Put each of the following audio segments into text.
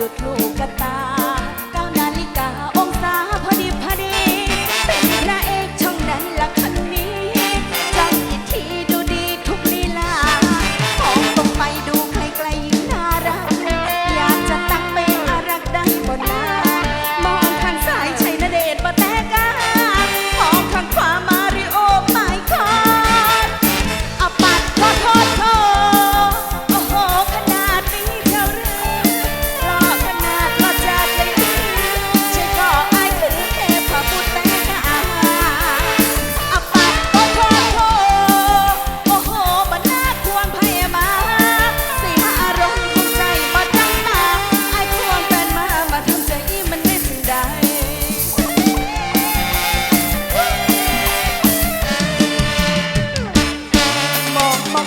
ดุดลูกกระตา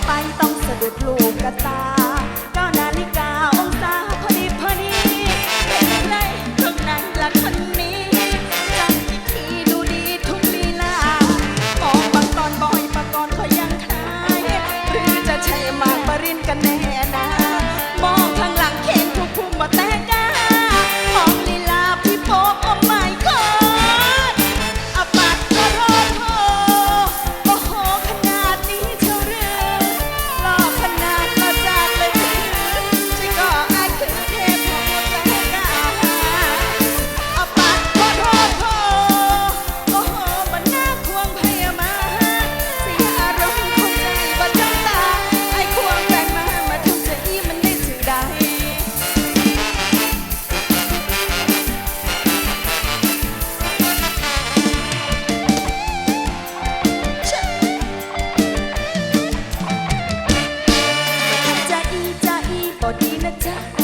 ไปต้องสะดุดลูกกระตา 자